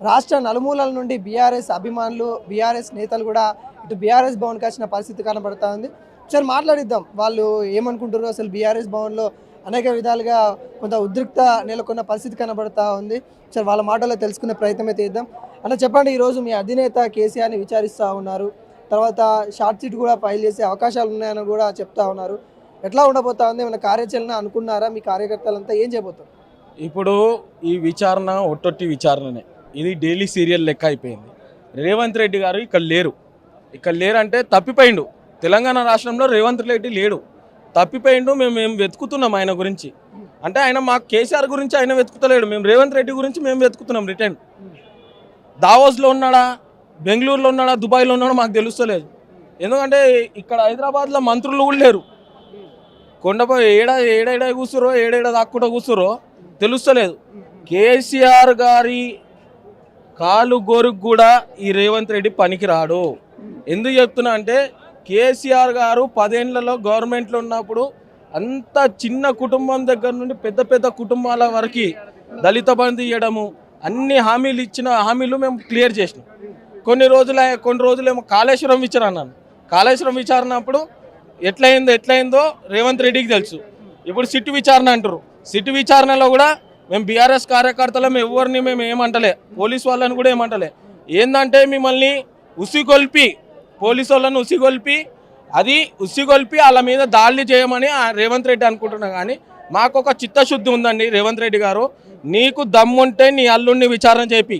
రాష్ట్ర నలుమూలల నుండి బీఆర్ఎస్ అభిమానులు బీఆర్ఎస్ నేతలు కూడా ఇటు బీఆర్ఎస్ భవన్కి వచ్చిన పరిస్థితి కనబడతా ఉంది. ఒకసారి మాట్లాడిద్దాం. వాళ్ళు ఏమనుకుంటారో అసలు బీఆర్ఎస్ భవన్లో అనేక విధాలుగా కొంత ఉద్రిక్త నెలకొన్న పరిస్థితి కనబడతా ఉంది. సరే వాళ్ళ మాటల్లో తెలుసుకునే ప్రయత్నం అయితే చేద్దాం. అలా చెప్పండి ఈరోజు మీ అధినేత కేసీఆర్ని విచారిస్తూ ఉన్నారు. తర్వాత షార్ట్ సీట్ కూడా ఫైల్ చేసే అవకాశాలు ఉన్నాయని కూడా చెప్తా ఉన్నారు. ఎట్లా ఉండబోతా ఉంది? ఏమైనా కార్యాచరణ అనుకున్నారా మీ కార్యకర్తలంతా? ఏం చేయబోతారు ఇప్పుడు ఈ విచారణ ఒట్టొట్టి విచారణనే. ఇది డైలీ సీరియల్ లెక్క అయిపోయింది. రేవంత్ రెడ్డి గారు ఇక్కడ లేరు. ఇక్కడ లేరంటే తప్పిపోయిండు. తెలంగాణ రాష్ట్రంలో రేవంత్ రెడ్డి లేడు. తప్పిపోయిండు మేము మేము వెతుకుతున్నాం ఆయన గురించి. అంటే ఆయన మాకు కేసీఆర్ గురించి ఆయన వెతుకుతలేడు. మేము రేవంత్ రెడ్డి గురించి మేము వెతుకుతున్నాం రిటర్న్. దావోస్లో ఉన్నాడా? బెంగళూరులో ఉన్నాడా? దుబాయ్లో ఉన్నాడా? మాకు తెలుస్తలేదు. ఎందుకంటే ఇక్కడ హైదరాబాద్లో మంత్రులు కూడా లేరు. కొండపై ఏడ ఏడేడ కూర్చురో ఏడేడ దాక్కుండా కూర్చురో తెలుస్తలేదు. కేసీఆర్ గారి కాలు గోరుకు కూడా ఈ రేవంత్ రెడ్డి పనికిరాడు. ఎందుకు చెప్తున్నా అంటే కేసీఆర్ గారు పదేళ్ళలో గవర్నమెంట్లో ఉన్నప్పుడు అంత చిన్న కుటుంబం దగ్గర నుండి పెద్ద పెద్ద కుటుంబాల వరకు దళిత బంధు ఇవ్వడము అన్ని హామీలు ఇచ్చిన హామీలు మేము క్లియర్ చేసినాం. కొన్ని రోజుల కొన్ని రోజులేమో కాళేశ్వరం విచారన్నాను కాళేశ్వరం విచారణ అప్పుడు ఎట్లయిందో ఎట్లయిందో రేవంత్ రెడ్డికి తెలుసు. ఇప్పుడు సిట్టు విచారణ అంటారు సిట్టు విచారణలో కూడా మేము బీఆర్ఎస్ కార్యకర్తలం ఎవరిని మేము ఏమంటలే. పోలీస్ వాళ్ళని కూడా ఏమంటలే. ఏంటంటే మిమ్మల్ని ఉసిగొల్పి పోలీసు వాళ్ళని ఉసిగొల్పి అది ఉసిగొల్పి వాళ్ళ మీద దాడి చేయమని ఆ రేవంత్ రెడ్డి అనుకుంటున్నా కానీ మాకు ఒక చిత్తశుద్ధి ఉందండి రేవంత్ రెడ్డి గారు. నీకు దమ్ముంటే నీ అల్లుడిని విచారణ చేపి.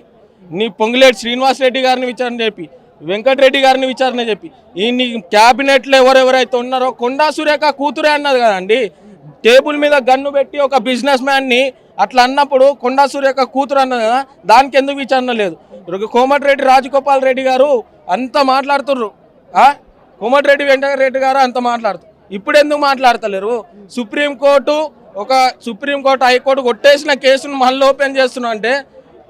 నీ పొంగులేటి శ్రీనివాస్ రెడ్డి గారిని విచారణ చేపి. వెంకటరెడ్డి గారిని విచారణ చెప్పి ఈ నీ క్యాబినెట్లో ఎవరెవరైతే ఉన్నారో కొండా సురేఖ కూతురే అన్నది కదండి. టేబుల్ మీద గన్ను పెట్టి ఒక బిజినెస్ మ్యాన్ని అట్లా అన్నప్పుడు కొండా సురేఖ కూతురు అన్నది కదా దానికి ఎందుకు విచారణ లేదు? కోమటిరెడ్డి రాజగోపాల్ రెడ్డి గారు అంత మాట్లాడుతుర్రు. కోమటిరెడ్డి వెంకటరెడ్డి గారు అంత మాట్లాడుతారు ఇప్పుడు ఎందుకు మాట్లాడతలేరు సుప్రీంకోర్టు ఒక సుప్రీంకోర్టు హైకోర్టు కొట్టేసిన కేసును మళ్ళీ ఓపెన్ చేస్తున్నా అంటే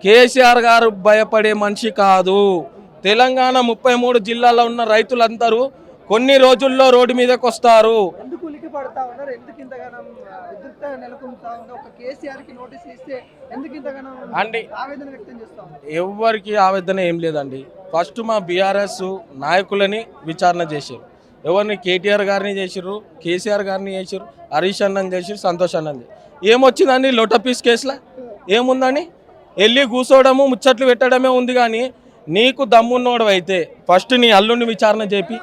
కేసీఆర్ గారు భయపడే మనిషి కాదు. తెలంగాణ ముప్పై మూడు జిల్లాల్లో ఉన్న రైతులందరూ కొన్ని రోజుల్లో రోడ్డు మీదకి వస్తారు. అండి. ఎవ్వరికి ఆవేదన ఏం లేదండి. ఫస్ట్ మా బీఆర్ఎస్ నాయకులని విచారణ చేశారు. ఎవరిని కేటీఆర్ గారిని చేసిర్రు కేసీఆర్ గారిని చేసిర్రు హరీష్ అన్నని చేసిర్రు సంతోష్ అన్నని. ఏమొచ్చిందండి లోటపీస్ కేసులో? ఏముందని వెళ్ళి కూర్చోవడము ముచ్చట్లు పెట్టడమే ఉంది కానీ నీకు దమ్మున్నోడు అయితే ఫస్ట్ నీ అల్లుడిని విచారణ చేపి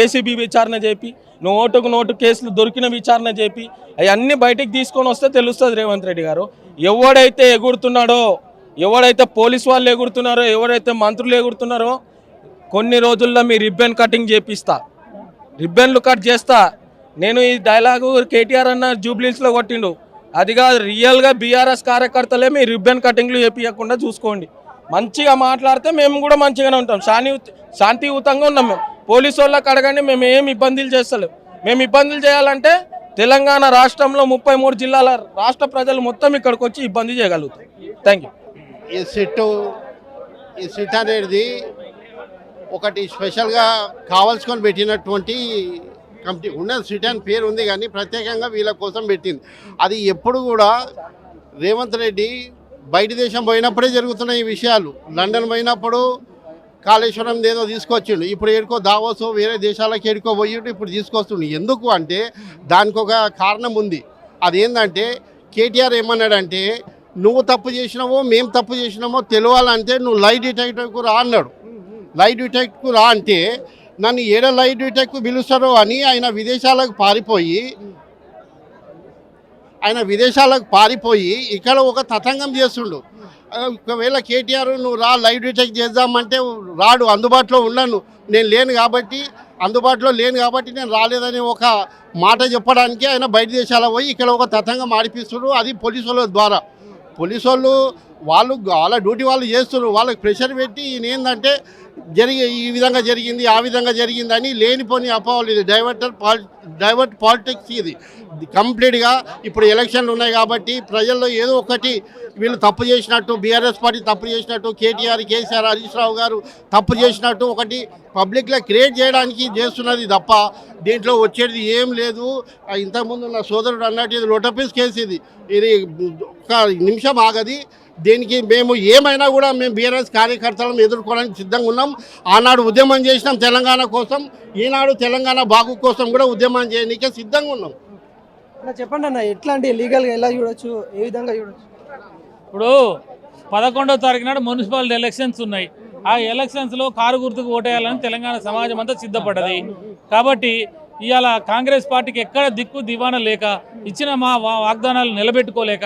ఏసీబీ విచారణ చేపి నోటుకు నోటు కేసులు దొరికిన విచారణ చేపి అవన్నీ బయటికి తీసుకొని వస్తే తెలుస్తుంది రేవంత్ రెడ్డి గారు. ఎవడైతే ఎగురుతున్నాడో ఎవడైతే పోలీస్ వాళ్ళు ఎగురుతున్నారో ఎవరైతే మంత్రులు ఎగురుతున్నారో కొన్ని రోజుల్లో మీ రిబ్బన్ కటింగ్ చేపిస్తా. రిబ్బన్లు కట్ చేస్తా. నేను ఈ డైలాగు కేటీఆర్ అన్న జూబ్లీస్లో కొట్టిండు. అది కాదు రియల్గా బీఆర్ఎస్ కార్యకర్తలే మీ రిబ్బన్ కటింగ్లు చేపించకుండా చూసుకోండి. మంచిగా మాట్లాడితే మేము కూడా మంచిగానే ఉంటాం. శాని శాంతియుతంగా ఉన్నాం మేము. పోలీసు వాళ్ళకి అడగండి మేము ఏం ఇబ్బందులు చేస్తలేం. మేము ఇబ్బందులు చేయాలంటే తెలంగాణ రాష్ట్రంలో ముప్పై మూడు జిల్లాల రాష్ట్ర ప్రజలు మొత్తం ఇక్కడికి వచ్చి ఇబ్బంది చేయగలుగుతాం థ్యాంక్ యూ ఈ సిట్టు ఈ సిట్ అనేది ఒకటి స్పెషల్గా కావాల్సుకొని పెట్టినటువంటి కమిటీ ఉన్నది సిట్ అని పేరు ఉంది కానీ ప్రత్యేకంగా వీళ్ళ కోసం పెట్టింది. అది ఎప్పుడు కూడా రేవంత్ రెడ్డి బయట దేశం పోయినప్పుడే జరుగుతున్నాయి ఈ విషయాలు. లండన్ పోయినప్పుడు కాళేశ్వరం ఏదో తీసుకొచ్చిండు. ఇప్పుడు ఏడుకో దావోసో వేరే దేశాలకు ఏడుకో పోయిండు ఇప్పుడు తీసుకొస్తుండు. ఎందుకు అంటే దానికి ఒక కారణం ఉంది. అదేంటంటే కేటీఆర్ ఏమన్నాడంటే నువ్వు తప్పు చేసినావో మేము తప్పు చేసినామో తెలియాలంటే నువ్వు లైట్ డిటెక్టివ్కు రా అన్నాడు. లైట్ డిటెక్ట్కు రా అంటే నన్ను ఏడ లైట్ డిటెక్ట్కు పిలుస్తారో అని ఆయన విదేశాలకు పారిపోయి ఆయన విదేశాలకు పారిపోయి ఇక్కడ ఒక తతంగం చేస్తుండు. ఒకవేళ కేటీఆర్ నువ్వు రా లైవ్ డిటెక్ట్ చేద్దామంటే రాడు అందుబాటులో ఉన్నాను నేను లేను కాబట్టి అందుబాటులో లేను కాబట్టి నేను రాలేదని ఒక మాట చెప్పడానికి ఆయన బయట దేశాలకు పోయి ఇక్కడ ఒక తతంగం ఆడిపిస్తున్నారు అది పోలీసు వాళ్ళ ద్వారా. పోలీసు వాళ్ళు వాళ్ళు వాళ్ళ డ్యూటీ వాళ్ళు చేస్తున్నారు వాళ్ళకి ప్రెషర్ పెట్టి ఈయన ఏంటంటే జరిగి ఈ విధంగా జరిగింది ఆ విధంగా జరిగింది అని లేనిపోని అపోహలు ఇది. డైవర్టర్ పాలి డైవర్ట్ పాలిటిక్స్ ఇది. కంప్లీట్గా ఇప్పుడు ఎలక్షన్లు ఉన్నాయి కాబట్టి ప్రజల్లో ఏదో ఒకటి వీళ్ళు తప్పు చేసినట్టు బీఆర్ఎస్ పార్టీ తప్పు చేసినట్టు కేటీఆర్ కేసీఆర్ హరీష్ రావు గారు తప్పు చేసినట్టు ఒకటి పబ్లిక్లో క్రియేట్ చేయడానికి చేస్తున్నది తప్ప దీంట్లో వచ్చేది ఏం లేదు. ఇంతకుముందు నా సోదరుడు అన్నట్టు ఇది లోటపీస్ కేసు ఇది. ఇది ఒక నిమిషం ఆగది. దీనికి మేము ఏమైనా కూడా మేము బీఆర్ఎస్ కార్యకర్తలను ఎదుర్కోవడానికి సిద్ధంగా ఉన్నాం. ఆనాడు ఉద్యమం చేసినాం తెలంగాణ కోసం. ఈనాడు తెలంగాణ బాగు కోసం కూడా ఉద్యమం చేయడానికే సిద్ధంగా ఉన్నాం. అన్న చెప్పండి అన్న ఎట్లాంటి లీగల్గా ఎలా చూడొచ్చు? ఏ విధంగా చూడొచ్చు? ఇప్పుడు పదకొండవ తారీఖు నాడు మున్సిపల్ ఎలక్షన్స్ ఉన్నాయి. ఆ ఎలక్షన్స్లో కారు గుర్తుకు ఓటేయాలని తెలంగాణ సమాజం అంతా సిద్ధపడ్డది. కాబట్టి ఇవాళ కాంగ్రెస్ పార్టీకి ఎక్కడ దిక్కు దివాన లేక ఇచ్చిన మా వాగ్దానాలు నిలబెట్టుకోలేక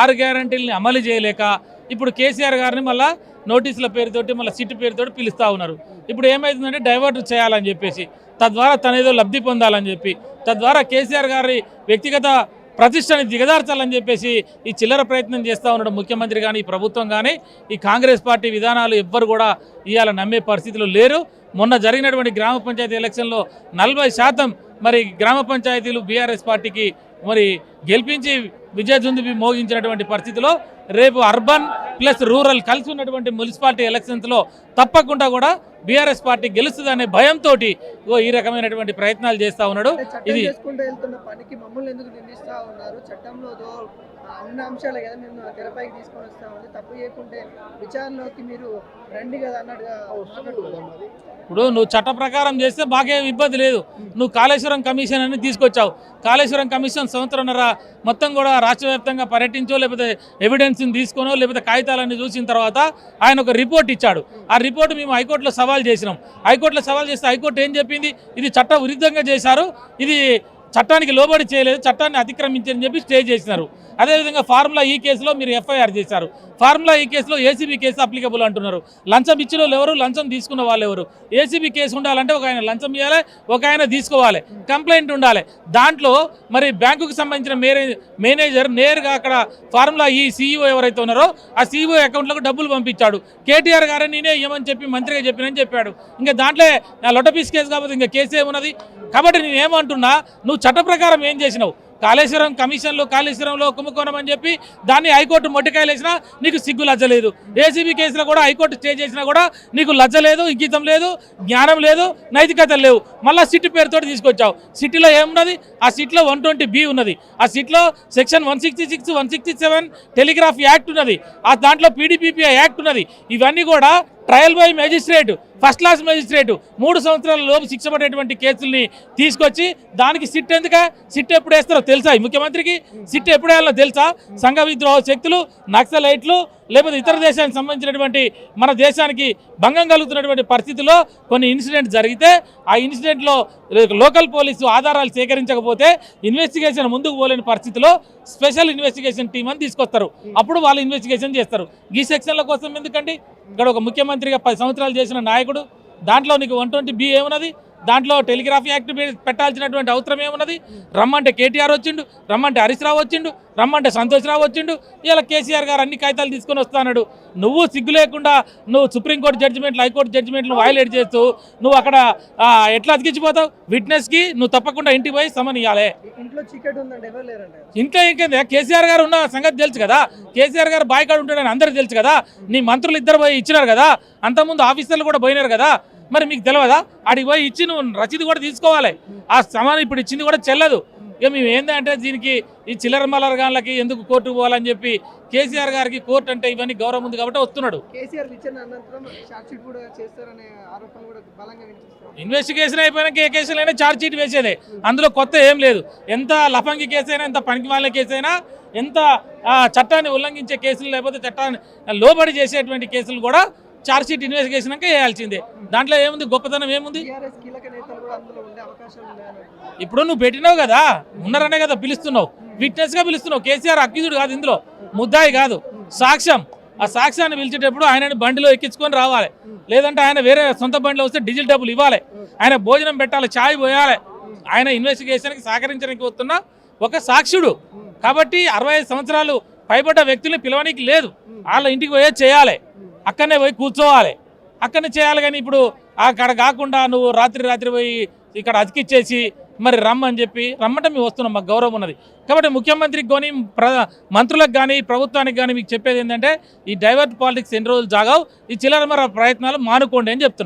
ఆరు గ్యారంటీలని అమలు చేయలేక ఇప్పుడు కేసీఆర్ గారిని మళ్ళా నోటీసుల పేరుతోటి మళ్ళీ సిట్ పేరుతోటి పిలుస్తూ ఉన్నారు. ఇప్పుడు ఏమవుతుందంటే డైవర్ట్ చేయాలని చెప్పేసి తద్వారా తన ఏదో లబ్ధి పొందాలని చెప్పి తద్వారా కేసీఆర్ గారి వ్యక్తిగత ప్రతిష్టని దిగదార్చాలని చెప్పేసి ఈ చిల్లర ప్రయత్నం చేస్తూ ఉన్నాడు ముఖ్యమంత్రి కానీ ఈ ప్రభుత్వం కానీ ఈ కాంగ్రెస్ పార్టీ విధానాలు ఎవ్వరు కూడా ఇవాళ నమ్మే పరిస్థితిలో లేరు. మొన్న జరిగినటువంటి గ్రామ పంచాయతీ ఎలక్షన్లో నలభై శాతం మరి గ్రామ పంచాయతీలు బీఆర్ఎస్ పార్టీకి మరి గెలిపించి విజయజుంది మోగించినటువంటి పరిస్థితిలో రేపు అర్బన్ ప్లస్ రూరల్ కలిసి ఉన్నటువంటి మున్సిపాలిటీ ఎలక్షన్స్లో తప్పకుండా కూడా బీఆర్ఎస్ పార్టీ గెలుస్తుందనే భయంతో ఈ రకమైనటువంటి ప్రయత్నాలు చేస్తూ ఉన్నాడు. ఇది- చేసుకుంటూ వెళ్తున్న పనికి మమ్మల్ని ఎందుకు నిందిస్తా ఉన్నారు? చట్టంలో దో- అన్న అంశాలు కదా మేము తెరపైకి తీసుకొని వస్తా ఉంది. తప్పు చేయకుంటే విచారణలోకి మీరు రండి కదా అన్నట్టుగా మాట్లాడుతున్నారు. ఇప్పుడు నువ్వు చట్ట ప్రకారం చేస్తే మాకేం ఇబ్బంది లేదు. నువ్వు కాళేశ్వరం కమిషన్ అని తీసుకొచ్చావు. కాళేశ్వరం కమిషన్ సంవత్సరంన్నర మొత్తం కూడా రాష్ట్ర వ్యాప్తంగా పర్యటించో లేకపోతే ఎవిడెన్స్ని తీసుకోనో లేకపోతే కాగితాలన్నీ చూసిన తర్వాత ఆయన ఒక రిపోర్ట్ ఇచ్చాడు. ఆ రిపోర్ట్ మేము హైకోర్టులో సవాల్ చేసినాం. హైకోర్టులో సవాల్ చేస్తే హైకోర్టు ఏం చెప్పింది? ఇది చట్ట విరుద్ధంగా చేశారు. ఇది చట్టానికి లోబడి చేయలేదు చట్టాన్ని అతిక్రమించని చెప్పి స్టే చేసినారు. అదేవిధంగా ఫార్ములా ఈ కేసులో మీరు ఎఫ్ఐఆర్ చేశారు. ఫార్ములా ఈ కేసులో ఏసీబీ కేసు అప్లికబుల్ అంటున్నారు. లంచం ఇచ్చిన వాళ్ళు ఎవరు? లంచం తీసుకున్న వాళ్ళు ఎవరు? ఏసీబీ కేసు ఉండాలంటే ఒక ఆయన లంచం ఇవ్వాలి ఒక ఆయన తీసుకోవాలి. కంప్లైంట్ ఉండాలి. దాంట్లో మరి బ్యాంకుకు సంబంధించిన మేనేజర్ నేరుగా అక్కడ ఫార్ములా ఈ సీఈఓ ఎవరైతే ఉన్నారో ఆ సీఈఓ అకౌంట్లకు డబ్బులు పంపించాడు. కేటీఆర్ గారు నేనే ఇవ్వమని చెప్పి మంత్రిగా చెప్పినని చెప్పాడు. ఇంకా దాంట్లో నా లొటపీస్ కేసు కాబట్టి ఇంకా కేసు ఏమున్నది? కాబట్టి నేను ఏమంటున్నా నువ్వు చట్ట ప్రకారం ఏం చేసినావు? కాళేశ్వరం కమిషన్లో కాళేశ్వరంలో కుంభకోణం అని చెప్పి దాన్ని హైకోర్టు మొట్టికాయలేసినా నీకు సిగ్గు లజ్జలేదు. ఏసీబీ కేసులో కూడా హైకోర్టు స్టే చేసినా కూడా నీకు లజ్జ లేదు ఇంకితం లేదు జ్ఞానం లేదు నైతికత లేవు. మళ్ళీ సిట్ పేరుతో తీసుకొచ్చావు. సిటీలో ఏమున్నది? ఆ సిట్లో వన్ ట్వంటీ బి ఉన్నది. ఆ సిట్లో section one sixty six one sixty seven telegraph act ఉన్నది. ఆ దాంట్లో పీడీపీపీ యాక్ట్ ఉన్నది. ఇవన్నీ కూడా trial by magistrate first class magistrate మూడు సంవత్సరాల లోపు శిక్ష పడేటువంటి కేసుల్ని తీసుకొచ్చి దానికి సిట్ ఎందుక? సిట్ ఎప్పుడు వేస్తారో తెలుసా ఈ ముఖ్యమంత్రికి? సిట్ ఎప్పుడు వేయాలో తెలుసా? సంఘ విద్రోహ శక్తులు నక్సలైట్లు లేకపోతే ఇతర దేశానికి సంబంధించినటువంటి మన దేశానికి భంగం కలుగుతున్నటువంటి పరిస్థితిలో కొన్ని ఇన్సిడెంట్ జరిగితే ఆ ఇన్సిడెంట్లో లోకల్ పోలీసు ఆధారాలు సేకరించకపోతే ఇన్వెస్టిగేషన్ ముందుకు పోలేని పరిస్థితిలో స్పెషల్ ఇన్వెస్టిగేషన్ టీం అని తీసుకొస్తారు. అప్పుడు వాళ్ళు ఇన్వెస్టిగేషన్ చేస్తారు. ఈ సెక్షన్ల కోసం ఎందుకండి? ఇక్కడ ఒక ముఖ్యమంత్రిగా పది సంవత్సరాలు చేసిన నాయకుడు దాంట్లో నీకు వన్ ట్వంటీ బి ఏమున్నది? దాంట్లో టెలిగ్రాఫ్ యాక్ట్ పెట్టాల్సినటువంటి అవసరం ఏమున్నది? రమ్మంటే కేటీఆర్ వచ్చిండు రమ్మంటే హరీష్ రావు వచ్చిండు రమ్మంటే సంతోష్ రావు వచ్చిండు ఇలా కేసీఆర్ గారు అన్ని కాగితాలు తీసుకొని వస్తాడు నువ్వు సిగ్గు లేకుండా నువ్వు సుప్రీంకోర్టు జడ్జిమెంట్లు హైకోర్టు జడ్జిమెంట్లు వైలేట్ చేస్తూ నువ్వు అక్కడ ఎట్లా అతికించిపోతావు? విట్నెస్కి నువ్వు తప్పకుండా ఇంటికి పోయి సమన్ ఇవ్వాలి ఇంట్లో ఇంకేంది కేసీఆర్ గారు ఉన్న సంగతి తెలుసు కదా? కేసీఆర్ గారు బాయ్కాడు ఉంటాడని అందరికీ తెలుసు కదా? నీ మంత్రులు ఇద్దరు పోయి ఇచ్చినారు కదా? అంతకుముందు ఆఫీసర్లు కూడా పోయినారు కదా? మరి మీకు తెలియదా ఆడికి పోయి ఇచ్చి నువ్వు రసీదు కూడా తీసుకోవాలి. ఆ సమానం ఇప్పుడు ఇచ్చింది కూడా చెల్లదు. ఇక మేము ఏంటంటే దీనికి ఈ చిల్లర మల్లర గాన్లకి ఎందుకు కోర్టుకు పోవాలని చెప్పి కేసీఆర్ గారికి కోర్టు అంటే ఇవన్నీ గౌరవం ఉంది కాబట్టి వస్తున్నాడు. ఇన్వెస్టిగేషన్ అయిపోయినాక ఏ కేసులు అయినా ఛార్జ్ షీట్ వేసేదే. అందులో కొత్త ఏం లేదు. ఎంత లఫంగి కేసు అయినా ఎంత పనికి వాళ్ళ కేసు అయినా ఎంత చట్టాన్ని ఉల్లంఘించే కేసులు లేకపోతే చట్టాన్ని లోబడి చేసేటువంటి కేసులు కూడా షీట్ ఇన్వెస్టిగేషన్ వేయాల్సిందే. దాంట్లో ఏముంది? గొప్పతనం ఏముంది? ఇప్పుడు నువ్వు పెట్టినావు కదా? ఉన్నారనే కదా పిలుస్తున్నావు. విట్నెస్గా పిలుస్తున్నావు. కేసీఆర్ అక్యూజుడు కాదు ఇందులో. ముద్దాయి కాదు. సాక్ష్యం. ఆ సాక్ష్యాన్ని పిలిచేటప్పుడు ఆయనని బండిలో ఎక్కించుకొని రావాలి. లేదంటే ఆయన వేరే సొంత బండిలో వస్తే డీజిల్ డబ్బులు ఇవ్వాలి. ఆయన భోజనం పెట్టాలి ఛాయ్ పోయాలి. ఆయన ఇన్వెస్టిగేషన్కి సహకరించడానికి వస్తున్న ఒక సాక్షుడు. కాబట్టి అరవై ఐదు సంవత్సరాలు పైబడ్డ వ్యక్తుల్ని పిలవడానికి లేదు. వాళ్ళ ఇంటికి పోయే చేయాలి. అక్కడనే పోయి కూర్చోవాలి. అక్కడనే చేయాలి కానీ ఇప్పుడు అక్కడ కాకుండా నువ్వు రాత్రి రాత్రి పోయి ఇక్కడ అతికిచ్చేసి మరి రమ్మని చెప్పి రమ్మంటే మేము వస్తున్నాం మాకు గౌరవం ఉన్నది. కాబట్టి ముఖ్యమంత్రికి కానీ ప్ర మంత్రులకు కానీ ప్రభుత్వానికి కానీ మీకు చెప్పేది ఏంటంటే ఈ డైవర్ట్ పాలిటిక్స్ ఎన్ని రోజులు జాగావు ఈ చిల్లరమర ప్రయత్నాలు మానుకోండి అని చెప్తున్నాం.